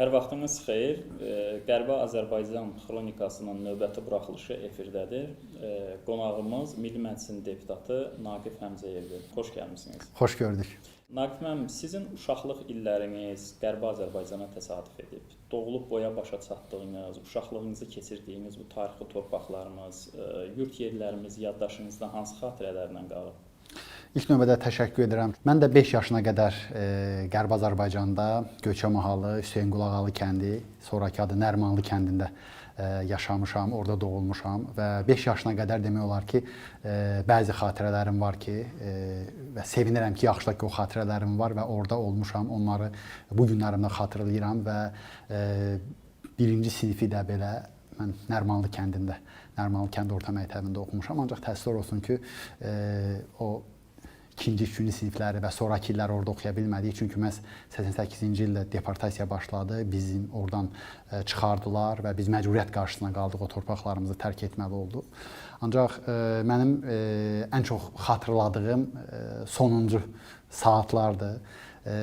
Hər vaxtınız xeyir. Qərbi Azərbaycan xronikasının növbəti buraxılışı efirdədir. Qonağımız Milli Məclisin deputatı Naqif Həmzəyevdir. Xoş gəlmisiniz. Xoş gördük. Naqif müəllim, sizin uşaqlıq illəriniz Qərbi Azərbaycana təsadüf edib. Doğulub boya başa çatdığınız, uşaqlığınızı keçirdiyiniz bu tarixi torpaqlarımız, yurt yerlərimiz yaddaşınızda hansı xatirələrlə qalıb? İlk növbədə təşəkkür edirəm. Mən də 5 yaşına qədər e, Qərbi Azərbaycanda Göçə mahalı, Hüseyn Qulağalı kəndi, sonrakı adı Nərmanlı kəndində e, yaşamışam, orada doğulmuşam və 5 yaşına qədər demək olar ki, e, bəzi xatirələrim var ki, e, və sevinirəm ki, yaxşı ki, o xatirələrim var və orada olmuşam. Onları bu günlərimdə xatırlayıram və e, birinci sinfi də belə mən Nərmanlı kəndində, Nərmanlı kənd orta məktəbində oxumuşam. Ancaq təəssüflər olsun ki, e, o ikinci, üçüncü sinifləri və sonrakı illər orada oxuya bilmədik. Çünki məhz 88-ci ildə deportasiya başladı. Bizim oradan e, çıxardılar və biz məcburiyyət qarşısına qaldıq. O torpaqlarımızı tərk etməli olduq. Ancaq e, mənim e, ən çox xatırladığım e, sonuncu saatlardır. E,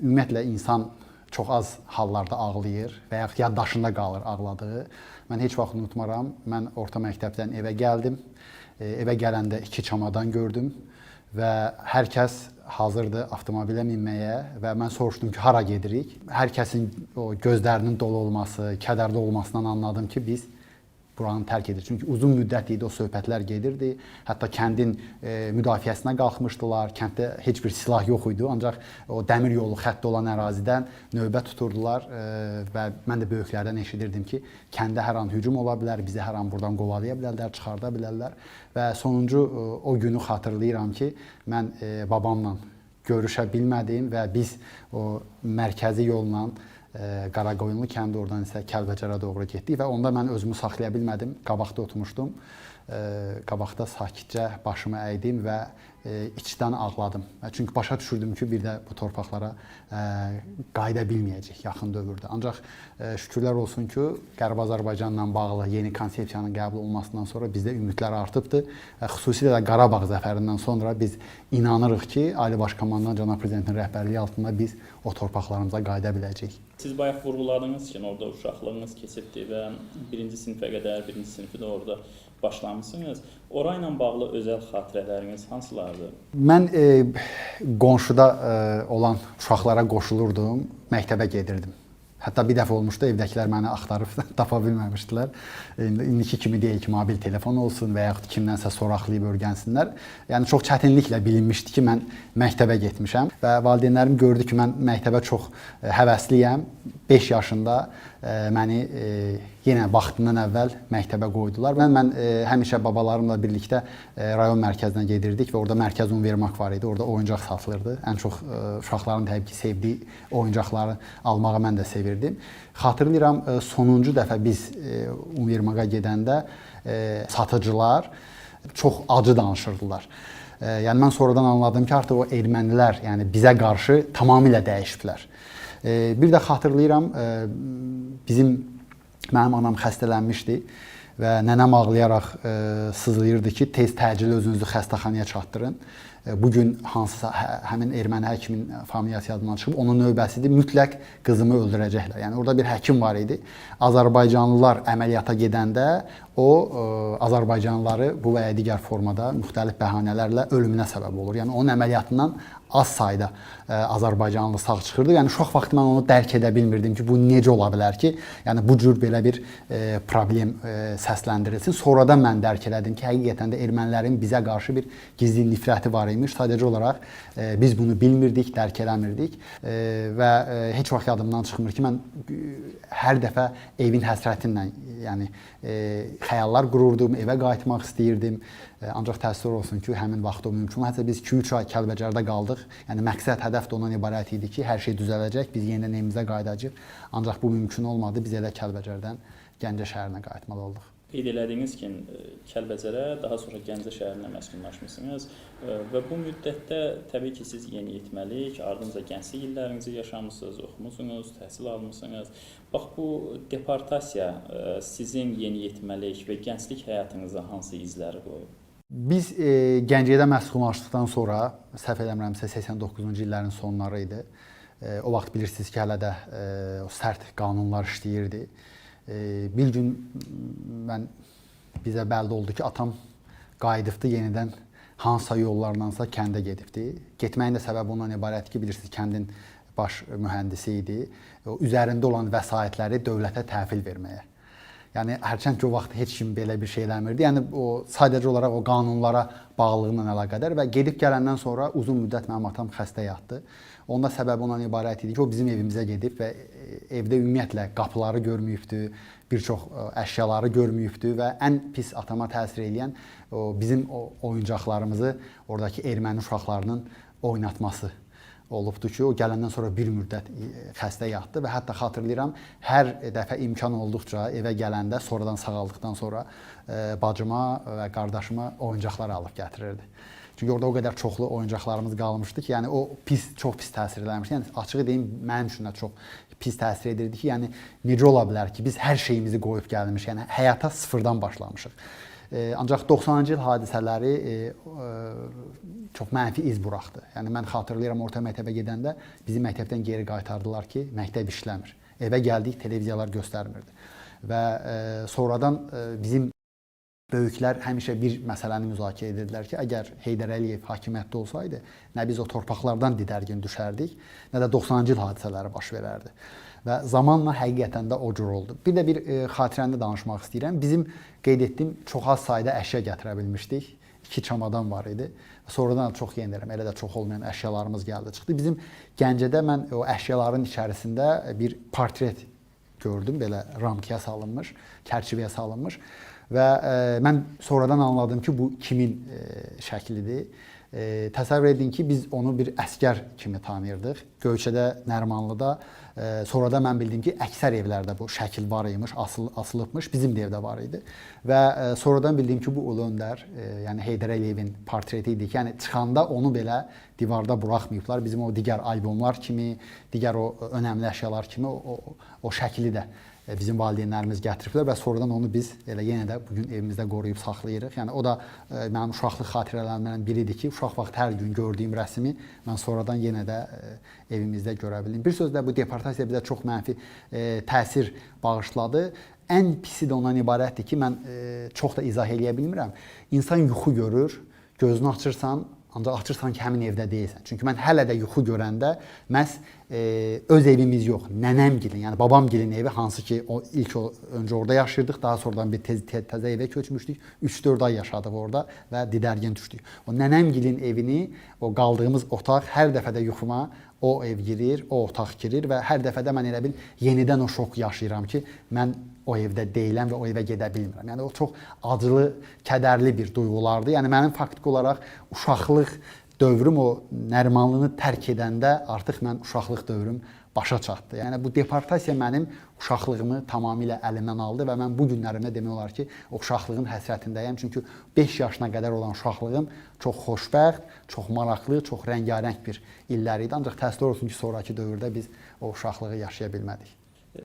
ümumiyyətlə insan çox az hallarda ağlayır və ya yaddaşında qalır ağladığı. Mən heç vaxt unutmaram. Mən orta məktəbdən evə gəldim. Evə gələndə iki çamadan gördüm və hər kəs hazırdır avtomobilə minməyə və mən soruşdum ki, hara gedirik? Hər kəsin o gözlərinin dolu olması, kədərli olmasından anladım ki, biz buranı tərk edirik. Çünki uzun müddət idi o söhbətlər gedirdi. Hətta kəndin e, müdafiəsinə qalxmışdılar. Kənddə heç bir silah yox idi, ancaq o dəmir yolu xətti olan ərazidən növbət tuturdular e, və mən də böyüklərdən eşidirdim ki, kəndə hər an hücum ola bilər, bizi hər an buradan qovalaya bilərlər, çıxarda bilərlər və sonuncu e, o günü xatırlayıram ki, mən e, babamla görüşə bilmədim və biz o mərkəzi yolla Qaraqoyunlu kəndi oradan isə Kəlbəcərə doğru getdik və onda mən özümü saxlaya bilmədim. Qabaqda oturmuşdum. E, qabaqda sakitcə başımı əydim və e, içdən ağladım. Və Çünki başa düşürdüm ki, bir də bu torpaqlara e, qayıda bilməyəcək yaxın dövrdə. Ancaq e, şükürlər olsun ki, Qərbi Azərbaycanla bağlı yeni konsepsiyanın qəbul olmasından sonra bizdə ümidlər artıbdı. Xüsusilə də Qarabağ zəfərindən sonra biz inanırıq ki, Ali Baş Komandan cənab prezidentin rəhbərliyi altında biz o torpaqlarımıza qayıda biləcəyik. Siz bayaq vurğuladınız ki, orada uşaqlığınız keçibdi və birinci sinifə qədər, birinci sinifi də orada başlamısınız. Ora ilə bağlı özəl xatirələriniz hansılardır? Mən e, qonşuda e, olan uşaqlara qoşulurdum, məktəbə gedirdim. Hətta bir dəfə olmuşdu, evdəkilər məni axtarıb tapa bilməmişdilər. İndi indiki kimi deyil ki, mobil telefon olsun və yaxud kimdənsə soraqlayıb öyrənsinlər. Yəni çox çətinliklə bilinmişdi ki, mən məktəbə getmişəm və valideynlərim gördü ki, mən məktəbə çox e, həvəsliyəm. 5 yaşında e, məni e, yenə vaxtından əvvəl məktəbə qoydular. Mən mən e, həmişə babalarımla birlikdə e, rayon mərkəzinə gedirdik və orada mərkəz Univermaq var idi. Orada oyuncaq satılırdı. Ən çox e, uşaqların təbii ki, sevdiyi oyuncaqları almağı mən də sevirdim. Xatırlayıram e, sonuncu dəfə biz e, Univermağa gedəndə e, satıcılar çox acı danışırdılar. E, yəni mən sonradan anladım ki, artıq o ermənilər, yəni bizə qarşı tamamilə dəyişiblər. E, bir də xatırlayıram, e, bizim mənim anam xəstələnmişdi və nənəm ağlayaraq e, sızlayırdı ki, tez təcili özünüzü xəstəxanaya çatdırın. E, bu gün hansısa hə, həmin erməni həkimin familiyası yadımdan çıxıb, onun növbəsidir. Mütləq qızımı öldürəcəklər. Yəni orada bir həkim var idi. Azərbaycanlılar əməliyyata gedəndə o ə, Azərbaycanlıları bu və ya digər formada müxtəlif bəhanələrlə ölümünə səbəb olur. Yəni onun əməliyyatından az sayda ə, Azərbaycanlı sağ çıxırdı. Yəni uşaq vaxtı mən onu dərk edə bilmirdim ki, bu necə ola bilər ki, yəni bu cür belə bir ə, problem ə, səsləndirilsin. Sonradan mən dərk elədim ki, həqiqətən də ermənilərin bizə qarşı bir gizli nifrəti var imiş. Sadəcə olaraq ə, biz bunu bilmirdik, dərk eləmirdik ə, və ə, heç vaxt yadımdan çıxmır ki, mən ə, hər dəfə evin həsrətinlə, yəni ə, xəyallar qururdum, evə qayıtmaq istəyirdim. Ə, Ancaq təəssüf olsun ki, həmin vaxt o mümkün. Hətta biz 2-3 ay Kəlbəcərdə qaldıq. Yəni məqsəd, hədəf də ondan ibarət idi ki, hər şey düzələcək, biz yenidən evimizə qayıdacağıq. Ancaq bu mümkün olmadı. Biz elə Kəlbəcərdən Gəncə şəhərinə qayıtmalı olduq. Qeyd elədiyiniz kimi e, Kəlbəcərə, daha sonra Gəncə şəhərinə məskunlaşmısınız e, və bu müddətdə təbii ki, siz yeniyetməlik, ardınca gənclik illərinizi yaşamısınız, oxumusunuz, təhsil almısınız. Bax bu deportasiya e, sizin yeniyetməlik və gənclik həyatınıza hansı izləri qoyub? Biz e, Gəncədə məskunlaşdıqdan sonra səhv eləmirəmsə 89-cu illərin sonları idi. E, o vaxt bilirsiniz ki, hələ də e, o sərt qanunlar işləyirdi. Bir gün mən bizə bəlli oldu ki, atam qayıdıbdı yenidən hansısa yollardansa kəndə gedibdi. Getməyin də səbəbi ondan ibarətdir ki, bilirsiniz kəndin baş mühəndisi idi. Üzərində olan vəsaitləri dövlətə təhvil verməyə. Yəni hərçənd ki o vaxt heç kim belə bir şey eləmirdi. Yəni o sadəcə olaraq o qanunlara bağlılıqla əlaqədar və gedib gələndən sonra uzun müddət mənim atam xəstə yatdı. Onda səbəbi ondan ibarət idi ki, o bizim evimizə gedib və e, evdə ümumiyyətlə qapıları görməyibdi, bir çox ə, əşyaları görməyibdi və ən pis atama təsir edən o bizim o oyuncaqlarımızı oradakı erməni uşaqlarının oynatması olubdu ki, o gələndən sonra bir müddət e, xəstə yatdı və hətta xatırlayıram, hər dəfə imkan olduqca evə gələndə, sonradan sağaldıqdan sonra e, bacıma və qardaşıma oyuncaqlar alıb gətirirdi. Çünki orada o qədər çoxlu oyuncaqlarımız qalmışdı ki, yəni o pis, çox pis təsir eləmişdi. Yəni açığı deyim, mənim üçün də çox pis təsir edirdi ki, yəni necə ola bilər ki, biz hər şeyimizi qoyub gəlmişik, yəni həyata sıfırdan başlamışıq. E, ancaq 90-cı il hadisələri e, e, çox mənfi iz buraxdı. Yəni mən xatırlayıram orta məktəbə gedəndə bizi məktəbdən geri qaytardılar ki, məktəb işləmir. Evə gəldik, televiziyalar göstərmirdi. Və e, sonradan e, bizim böyüklər həmişə bir məsələni müzakirə edirdilər ki, əgər Heydər Əliyev hakimiyyətdə olsaydı, nə biz o torpaqlardan didərgin düşərdik, nə də 90-cı il hadisələri baş verərdi. Və zamanla həqiqətən də o cür oldu. Bir də bir e, xatirəni danışmaq istəyirəm. Bizim qeyd etdiyim çox az sayda əşya gətirə bilmişdik. 2 çamadan var idi. Sonradan çox yenilirəm. Elə də çox olmayan əşyalarımız gəldi, çıxdı. Bizim Gəncədə mən o əşyaların içərisində bir portret gördüm, belə ramkaya salınmış, çərçivəyə salınmış və e, mən sonradan anladım ki, bu kimin e, şəklidir. E, təsəvvür edin ki, biz onu bir əskər kimi tanıyırdıq. Göyçədə, Nərmanlıda. E, sonra da mən bildim ki, əksər evlərdə bu şəkil var imiş, asıl asılıbmış. Bizim də evdə var idi. Və e, sonradan bildim ki, bu Ulu Öndər, e, yəni Heydər Əliyevin portreti idi yəni çıxanda onu belə divarda buraxmayıblar. Bizim o digər albomlar kimi, digər o önəmli əşyalar kimi o, o, o şəkli də bizim valideynlərimiz gətiriblər və sonradan onu biz elə yenə də bu gün evimizdə qoruyub saxlayırıq. Yəni o da e, mənim uşaqlıq xatirələrimdən biridir ki, uşaq vaxt hər gün gördüyüm rəsmi mən sonradan yenə də e, evimizdə görə bildim. Bir sözlə bu deportasiya bizə çox mənfi e, təsir bağışladı. Ən pisi də ondan ibarətdir ki, mən e, çox da izah eləyə bilmirəm. İnsan yuxu görür, gözünü açırsan, ancaq açırsan ki, həmin evdə deyilsən. Çünki mən hələ də yuxu görəndə məhz e, öz evimiz yox, nənəmgilin, yəni babamgilin evi hansı ki, o ilk o, öncə orada yaşayırdıq, daha sonradan bir tez, tez təzə evə köçmüşdük. 3-4 ay yaşadıq orada və didərgin düşdük. O nənəmgilin evini, o qaldığımız otaq hər dəfə də yuxuma o ev girir, o otaq girir və hər dəfə də mən elə bil yenidən o şok yaşayıram ki, mən o evdə deyiləm və o evə gedə bilmirəm. Yəni o çox acılı, kədərli bir duyğulardır. Yəni mənim faktiki olaraq uşaqlıq dövrüm o Nərimanlını tərk edəndə artıq mən uşaqlıq dövrüm başa çatdı. Yəni bu deportasiya mənim uşaqlığımı tamamilə əlimdən aldı və mən bu günlərimdə demək olar ki, o uşaqlığın həsrətindəyəm. Çünki 5 yaşına qədər olan uşaqlığım çox xoşbəxt, çox maraqlı, çox rəngarəng bir illər idi. Ancaq təəssüf olsun ki, sonrakı dövrdə biz o uşaqlığı yaşaya bilmədik.